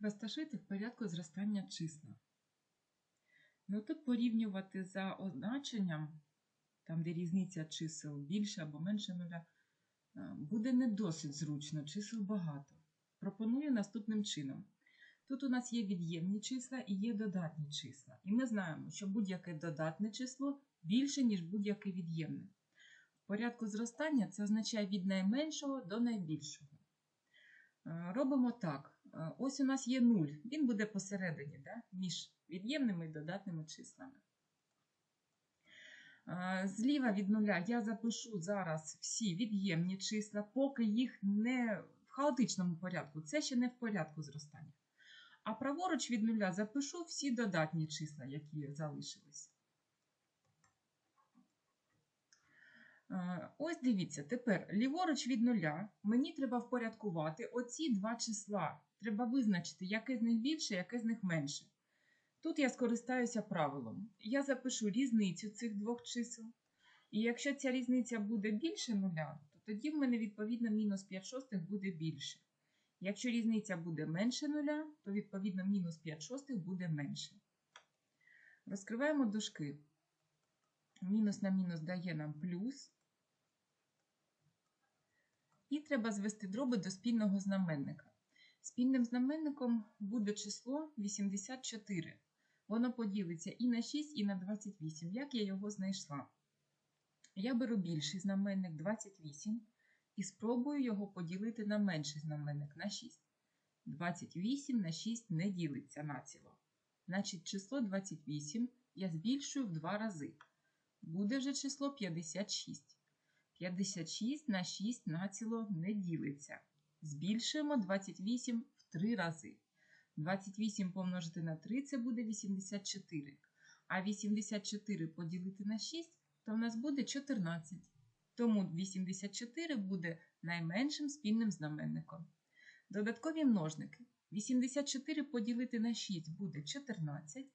Розташуйте в порядку зростання числа. Ну тут порівнювати за означенням, там де різниця чисел більше або менше нуля, е, буде не досить зручно, чисел багато. Пропоную наступним чином. Тут у нас є від'ємні числа і є додатні числа. І ми знаємо, що будь-яке додатне число більше, ніж будь-яке від'ємне. В порядку зростання це означає від найменшого до найбільшого. Е, Робимо так. Е, Ось у нас є 0. Він буде посередині да? між від'ємними і додатними числами. Е, Зліва від нуля я запишу зараз всі від'ємні числа, поки їх не в хаотичному порядку. Це ще не в порядку зростання. А праворуч від нуля запишу всі додатні числа, які залишились. Ось дивіться, тепер ліворуч від нуля мені треба впорядкувати оці два числа. Треба визначити, яке з них більше, яке з них менше. Тут я скористаюся правилом. Я запишу різницю цих двох чисел. І якщо ця різниця буде більше нуля, то тоді в мене відповідно мінус 5 шостих буде більше. Якщо різниця буде менше нуля, то відповідно мінус 5 шостих буде менше. Розкриваємо дужки. Мінус на мінус дає нам плюс. І треба звести дроби до спільного знаменника. Спільним знаменником буде число 84. Воно поділиться і на 6, і на 28. Як я його знайшла? Я беру більший знаменник 28 і спробую його поділити на менший знаменник на 6. 28 на 6 не ділиться націло. Значить, число 28 я збільшую в два рази. Буде вже число 56. 56 на 6 націло не ділиться. Збільшуємо 28 в 3 рази. 28 помножити на 3 це буде 84. А 84 поділити на 6, то в нас буде 14. Тому 84 буде найменшим спільним знаменником. Додаткові множники. 84 поділити на 6 буде 14.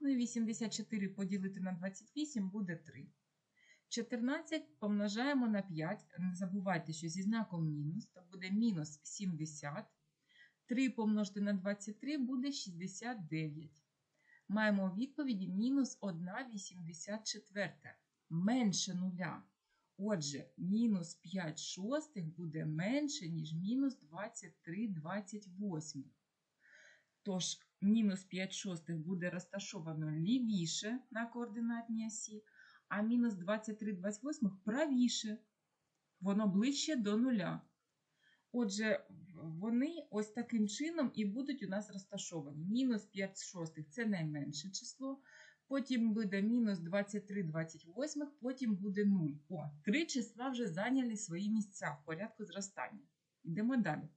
Ну і 84 поділити на 28 буде 3. 14 помножаємо на 5. Не забувайте, що зі знаком мінус, то буде мінус 70. 3 помножити на 23 буде 69. Маємо у відповіді мінус 1,84. Менше нуля. Отже, мінус 5 шостих буде менше, ніж мінус 23 28. Тож, мінус 5 шостих буде розташовано лівіше на координатній осі, а мінус 23 28 правіше. Воно ближче до нуля. Отже, вони ось таким чином і будуть у нас розташовані. Мінус 5 шостих це найменше число. Потім буде мінус 23 28, потім буде 0. О, три числа вже зайняли свої місця в порядку зростання. Йдемо далі.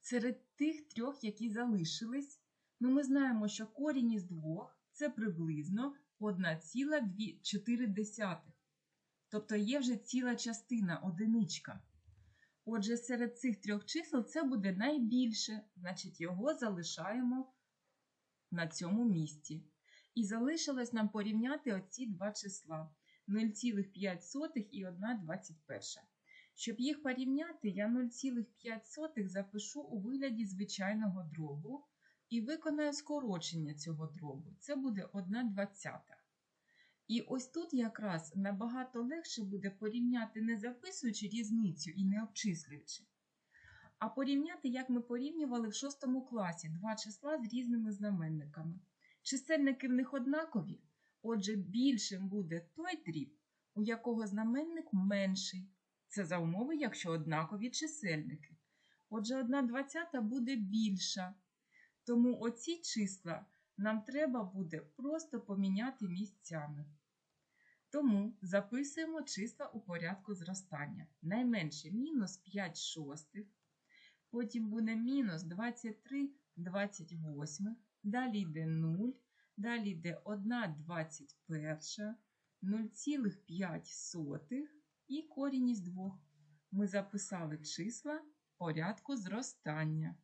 Серед тих трьох, які залишились, ну ми знаємо, що корінь із двох це приблизно 1,4. Тобто є вже ціла частина, одиничка. Отже, серед цих трьох чисел це буде найбільше, значить, його залишаємо на цьому місці. І залишилось нам порівняти оці два числа 0,5 і 1,21. Щоб їх порівняти, я 0,5 запишу у вигляді звичайного дробу і виконаю скорочення цього дробу. Це буде 1,20. І ось тут якраз набагато легше буде порівняти, не записуючи різницю і не обчислюючи, а порівняти, як ми порівнювали в 6 класі два числа з різними знаменниками. Чисельники в них однакові, отже, більшим буде той дріб, у якого знаменник менший. Це за умови, якщо однакові чисельники. Отже, 1,20 буде більша. Тому оці числа нам треба буде просто поміняти місцями. Тому записуємо числа у порядку зростання. Найменше мінус 5 шостих, потім буде мінус 23 28, далі йде 0, далі йде 1 21, 0,5 і корінь із 2. Ми записали числа порядку зростання.